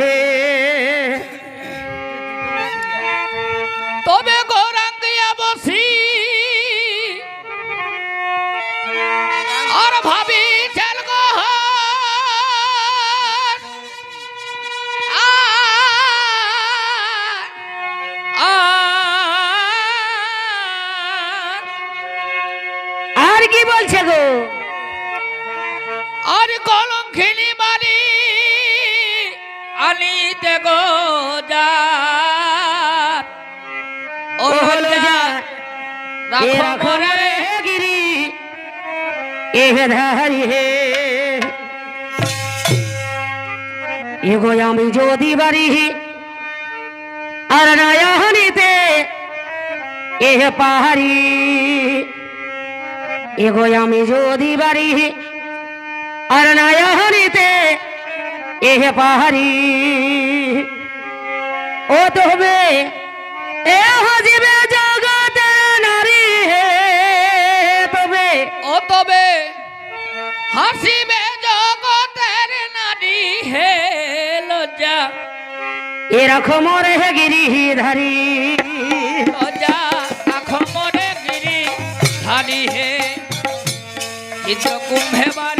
হে। তবে গৌরাঙ্গিয়া বসি। আর ভাবি চল আর কি বলছে গো? আর কলম খেলি বাড়ি আনিতে গো যা। ও হলো যা। এ রাখো। রে গিরি। এহ ধারি হে। এগো আমি যদি বাড়ি আর নয়নিতে এহ পাহাড়ি। এগো আমি যদি বাড়ি আর নয়নিতে এহ পাহাড়ি। ও তবে এ হজিবে জগতে নারী হে তবে। ও তবে হাসিবে জগতের নারী হে লজ্জা। এরকম রে গিরিধারী। লজ্জা আখ মনে গিরি ধারি হে। চিত্র কুম্ভে বাড়ি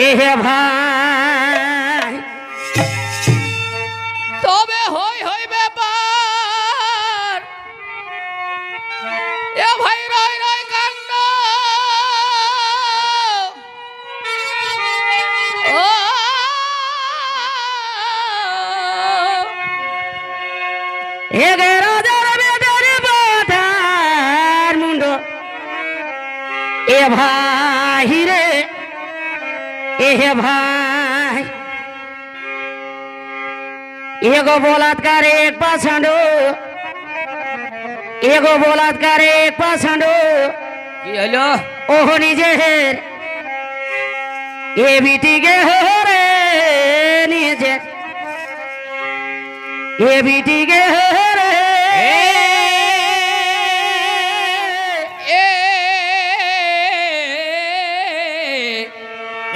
এ ভাই। তবে হই হই ব্যাপার। এ ভাই রয় রয় কান্ড ও। হেগে রাজার বেদের বাধার মুন্ড। এ ভাই। এ ভাই। এগো বলাৎকার এক পাছান্ড এগো বলাৎকার এক পাছান্ড কি হলো ওহ নিজের। এ বিটিকে হরে নিজে এ বিটিকে হরে এ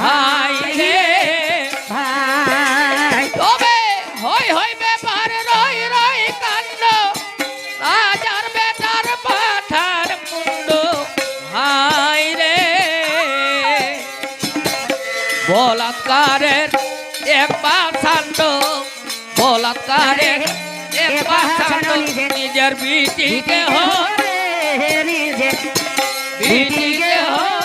ভাই রে ভাই। তবে হই হই ব্যাপার রই রই কাণ্ড। রাজার বেটার পাঠার মুন্ড ভাই রে। বলাৎকারের এক পাঠান্ড বলাৎকারের এক পাঠান্ড নিজের বিটিকে হরে নিজে। বিটিকে হরে